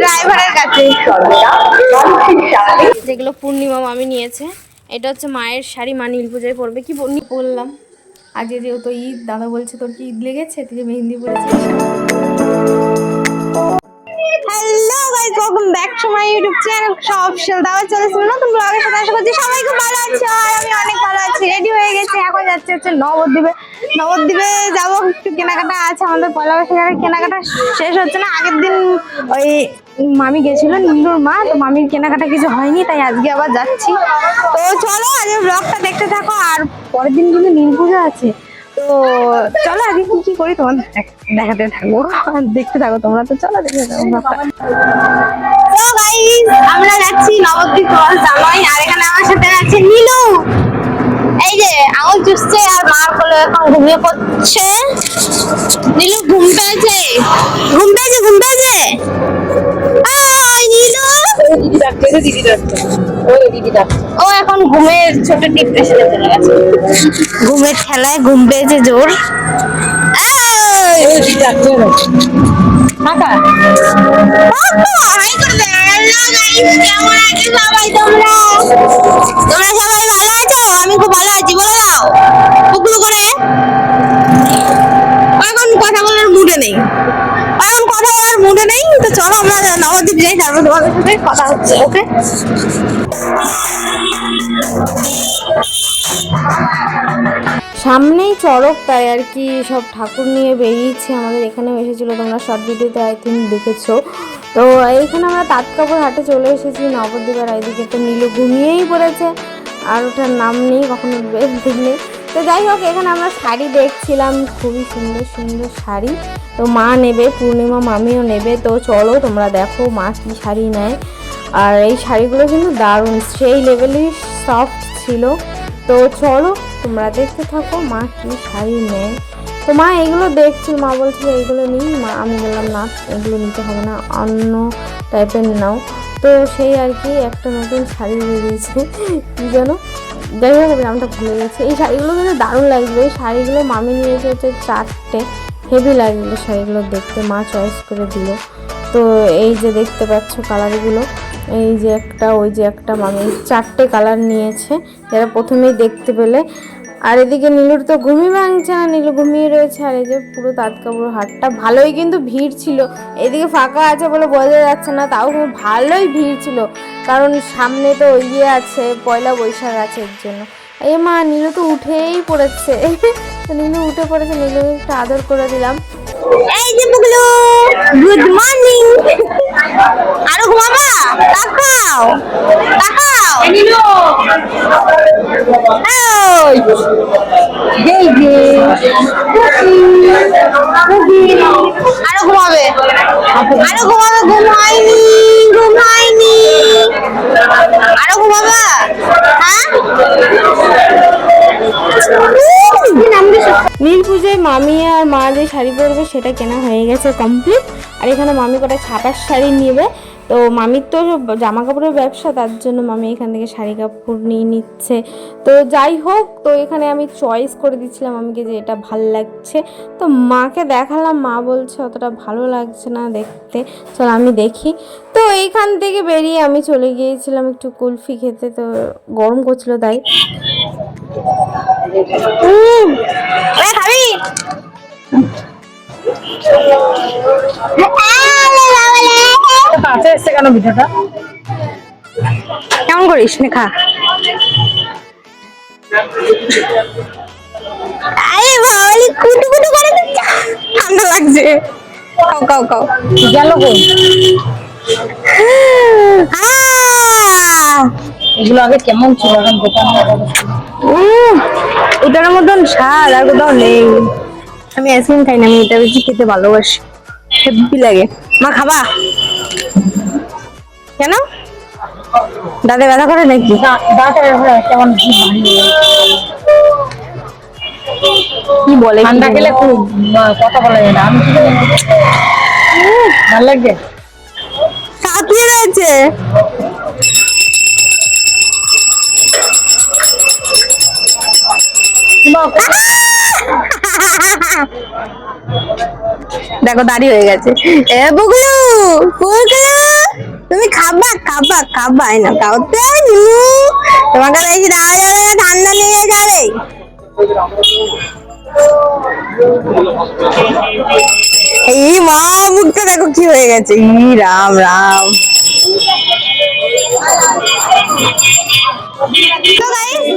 ড্রাইভারের কাছে। যেগুলো পূর্ণিমা মামি নিয়েছে এটা হচ্ছে মায়ের শাড়ি মা নীল পূজায় পরবে। কি বললাম। আজকে যেহেতু ঈদ দাদা বলছে তোর কি ঈদ লেগেছে? তুই mehendi guys welcome back to my সব সেল দাওয়া চলেছে নতুন ব্লগের সাথে আশা করছি সবাই খুব ভালো আছে আমি অনেক ভালো আছি। রেডি হয়ে গেছি, এখন যাচ্ছে হচ্ছে নবদ্বীপে। নবদ্বীপে যাব, একটু কেনাকাটা আছে আমাদের পয়লা বৈশাখের কেনাকাটা শেষ হচ্ছে না। আগের দিন ওই মামি গেছিল নীলুর মা, তো মামির কেনাকাটা কিছু হয়নি, তাই আজকে আবার যাচ্ছি। তো চলো আজকে ব্লগটা দেখতে থাকো, আর পরের দিন কিন্তু নীল আছে। তো চলো আজকে কি কি করি তোমাদের দেখাতে থাকব দেখতে থাকো তোমরা তো চলো গাইস আমরা যাচ্ছি নবদ্বীপ আর এখানে আমার সাথে আছে নীলু। এই যে আঙুল চুষছে আর মার কোলে এখন ঘুমিয়ে পড়ছে। নীলু ঘুম পেয়েছে। ঘুম পেয়েছে ঘুম পেয়েছে? নীলু। দিদি ডাকতেছে দিদি ডাকছে। ওই দিদি ডাকছে। ও এখন ঘুমের ছোট ডিপ্রেশনে চলে গেছে। ঘুমের খেলায় ঘুম পেয়েছে জোর। ফাঁকা হাই করে দে। হ্যালো গাইস কেমন আছো? সবাই যাই তারপর তোমাদের সাথে কথা হচ্ছে ওকে সামনেই চড়ক, তাই আর কি সব ঠাকুর নিয়ে বেরিয়েছি, আমাদের এখানেও এসেছিল, তোমরা শর্ট ভিডিওতে আই থিঙ্ক দেখেছ। তো এইখানে আমরা তাৎকাপুর হাটে চলে এসেছি, নবদ্বীপের এইদিকে তো নীলু ঘুমিয়েই পড়েছে, আর ওটার নাম নেই কখনো ঠিক নেই তো যাই হোক, এখানে আমরা শাড়ি দেখছিলাম। খুবই সুন্দর সুন্দর শাড়ি। তো মা নেবে, পূর্ণিমা মামিও নেবে। তো চলো, তোমরা দেখো মা কী শাড়ি নেয়। আর এই শাড়িগুলো কিন্তু দারুণ। সেই লেভেলেই সফট ছিল। তো চলো, তোমরা দেখতে থাকো মা কি শাড়ি নেয়। তো মা এগুলো দেখছিল, মা বলছিল এগুলো নিই। মা, আমি বললাম, না, এগুলো নিতে হবে না, অন্য টাইপের নাও। তো সেই আর কি একটা নতুন শাড়ি বেরিয়েছে। কি যেন? যাই হোক নামটা ভুলে গেছে। এই শাড়িগুলো কিন্তু দারুণ লাগবে। এই শাড়িগুলো মামি নিয়েছে হচ্ছে চারটে। হেভি লাগল শাড়িগুলো দেখতে। মা চয়েস করে দিল। তো এই যে দেখতে পাচ্ছ কালারগুলো এই যে একটা, ওই যে একটা মামি। চারটে কালার নিয়েছে। যারা প্রথমেই দেখতে পেলে আর এদিকে নীলুর তো ঘুমই ভাঙছে না, নীলু ঘুমিয়ে রয়েছে, আর এই যে পুরো তাৎকাপুর হাটটা ভালোই কিন্তু ভিড় ছিল। এদিকে ফাঁকা আছে বলে বোঝা যাচ্ছে না, তাও খুব ভালোই ভিড় ছিল। কারণ সামনে তো ইয়ে আছে, পয়লা বৈশাখ আছে এর জন্য। এই মা, নীলু তো উঠেই পড়েছে। নীলু উঠে পড়েছে নীলু একটু আদর করে দিলাম। এই যে বুগলু গুড মর্নিং আরও ঘুমাবা? তাকাও। তাকাও। আরও ঘুমাবে। আরও ঘুমাবে ঘুম হয়নি ঘুম হয়নি আরও ঘুমাবা? হ্যাঁ? নীল পুজোয় মামি আর মা যে শাড়ি পরবে সেটা কেনা হয়ে গেছে কমপ্লিট আর এখানে মামি কটা ছাপার শাড়ি নেবে। তো মামির তো জামা কাপড়ের ব্যবসা, তার জন্য মামি এখান থেকে শাড়ি কাপড় নিয়ে নিচ্ছে। তো যাই হোক, তো এখানে আমি চয়েস করে দিচ্ছিলাম মামিকে যে এটা ভালো লাগছে। তো মাকে দেখালাম, মা বলছে অতটা ভালো লাগছে না দেখতে। চল আমি দেখি। তো এইখান থেকে বেরিয়ে আমি চলে গিয়েছিলাম একটু কুলফি খেতে, তো গরম করছিল তাই। খাবি কাছে এসছে কেন ভিডিওটা? কেমন করিস খা আরে বাবালি কুটু কুটু করে ঠান্ডা লাগছে। খাও খাও খাও। গেল আহ! এগুলো আগে কেমন ছিল? এখন দোকানে এটার মতন স্বাদ আর কোথাও নেই। আমি আইসক্রিম খাই না আমি এটা বেশি খেতে ভালোবাসি। হেব্বি লাগে? মা খাবা? কেন? দাদা ব্যথা করে নাকি? দাঁতের কেমন কি বলে ঠান্ডা? খেলে খুব কথা বলা যায় না। আমি কি। ভালো লাগছে? কাঁপিয়ে রয়েছে। দেখো দাঁড়িয়ে হয়ে গেছে। এ বুগলু বুগলু তুমি খাবা খাবা খাবা না খাওয়াতে নিলু তোমাকে বেশি দেওয়া যাবে না ঠান্ডা লেগে যাবে। এই মা মুখটা দেখো কি হয়ে গেছে। ই, রাম রাম। তো গাইস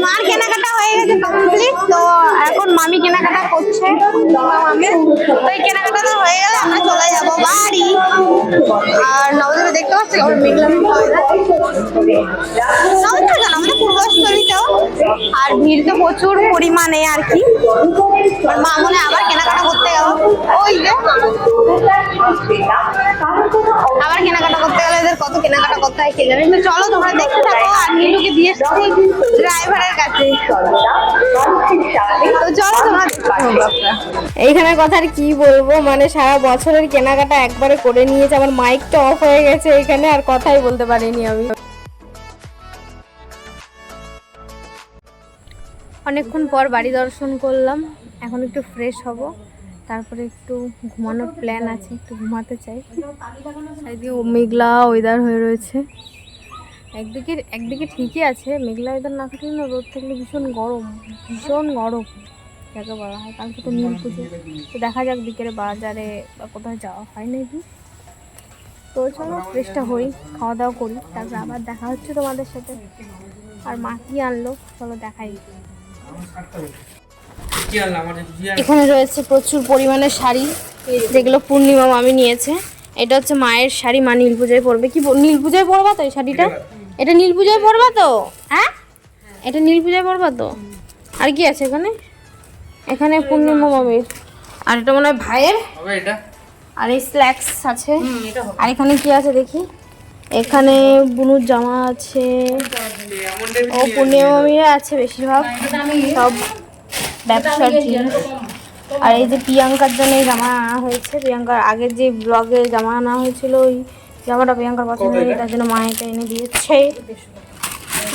হয়ে গেলে, আমরা চলে যাব বাড়ি। আর নবদ্বীপে দেখতে পাচ্ছি আমার পূর্বস্থলীতেও আর ভিড় তো প্রচুর পরিমাণে আর কি। মা মনে আবার কেনাকাটা করতে গেল। ওই যে আবার কেনাকাটা করতে গেলে এদের কত কেনাকাটা করতে হয় কে জানে তো চলো তোমরা দেখতে থাকো আর নীলুকে দিয়ে এসেছি ড্রাইভারের কাছে। তো চলো তোমরা এইখানের কথা আর কি বলব? মানে সারা বছরের কেনাকাটা একবারে করে নিয়েছে আমার মাইকটা অফ হয়ে গেছে এখানে আর কথাই বলতে পারিনি আমি। অনেকক্ষণ পর বাড়ি দর্শন করলাম এখন একটু ফ্রেশ হব। তারপরে একটু ঘুমানোর প্ল্যান আছে, একটু ঘুমাতে চাই। মেঘলা ওয়েদার হয়ে রয়েছে। একদিকে একদিকে ঠিকই আছে, মেঘলা ওয়েদার না থাকলে না রোদ থাকলে ভীষণ গরম ভীষণ গরম, যাকে বলা হয়। কালকে তো নীল পুজো। তো দেখা যাক বিকেলে বাজারে বা কোথাও যাওয়া হয় নাকি। তো চলো ফ্রেশটা হই, খাওয়া দাওয়া করি, তারপর আবার দেখা হচ্ছে তোমাদের সাথে। আর মা কি আনলো? চলো দেখাই। এখানে রয়েছে প্রচুর পরিমাণে শাড়ি যেগুলো পূর্ণিমা মামি নিয়েছে। এটা হচ্ছে মায়ের শাড়ি মা নীল পুজোয় পরবে। কি নীল পুজোয় পরবা তো এই শাড়িটা? এটা নীল পুজোয় পরবা তো? হ্যাঁ? এটা নীল পুজোয় পরবা তো? আর কি আছে এখানে? এখানে পূর্ণিমা মামির। আর এটা মনে হয় ভাইয়ের? আর এই স্ল্যাক্স আছে। আর এখানে কি আছে দেখি? এখানে বুনুর জামা আছে। ও পূর্ণিমা মামির আছে বেশিরভাগ। সব ব্যবসার জিনিস। আর এই যে প্রিয়াঙ্কার জন্য এই জামা আনা হয়েছে প্রিয়াঙ্কার আগের যে ব্লগে জামা আনা হয়েছিল ওই জামাটা প্রিয়াঙ্কার পছন্দ হয়নি তার জন্য মা এটা এনে দিয়েছে।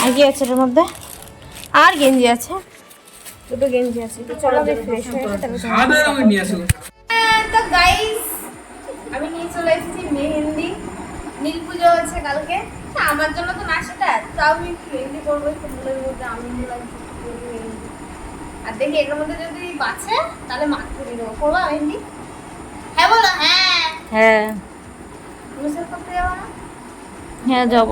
আর কি আছে এটার মধ্যে? আর গেঞ্জি আছে। দুটো গেঞ্জি আছে তো চলো ফ্রেশ হয়ে তো গাইস আমি নিয়ে চলে এসেছি মেহেন্দি। নীল পুজো আছে কালকে। আমার জন্য তো না সেটা তো আমি মেহেন্দি করব ফুলের মধ্যে আমি লাগছে মেহেন্দি। আর দেখি এটার মধ্যে যদি বাঁচে তাহলে দেবো। করব হ্যাঁ বলো হ্যাঁ। হ্যাঁ। করতে যাব না? হ্যাঁ যাব।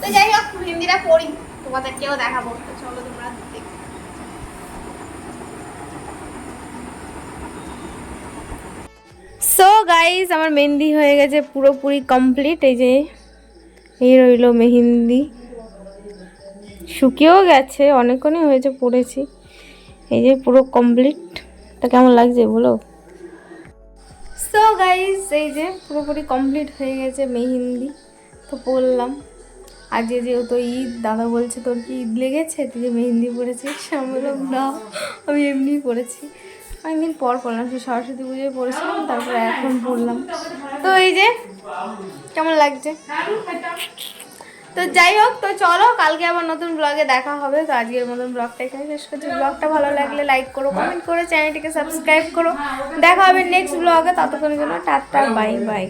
তো যাই হোক মেহেন্দিটা করি তোমাদেরকেও দেখাবো। তো চলো তোমরা সো গাইস আমার মেহেন্দি হয়ে গেছে পুরোপুরি কমপ্লিট এই যে এই রইল মেহেন্দি। শুকিয়েও গেছে, অনেকক্ষণই হয়েছে, পড়েছি। এই যে পুরো কমপ্লিট তা কেমন লাগছে বলো? সো গাইস এই যে পুরোপুরি কমপ্লিট হয়ে গেছে মেহেন্দি। তো পরলাম আজ যে যেহেতু ঈদ, দাদা বলছে তোর কি ঈদ লেগেছে? তুই যে মেহেন্দি পরেছিস? আমি বললাম, না, আমি এমনিই পরেছি। অনেকদিন পর পড়লাম সে সরস্বতী পুজোয় পড়েছিলাম, তারপরে এখন পড়লাম। তো এই যে, কেমন লাগছে? তো যাই হোক, তো চলো, কালকে আবার নতুন ব্লগে দেখা হবে। তো আজকের মতন ব্লগটা এখানে শেষ করছি। ব্লগটা ভালো লাগলে লাইক করো কমেন্ট করো চ্যানেলটিকে সাবস্ক্রাইব করো। দেখা হবে নেক্সট ব্লগে ততক্ষণের জন্য টাটা বাই বাই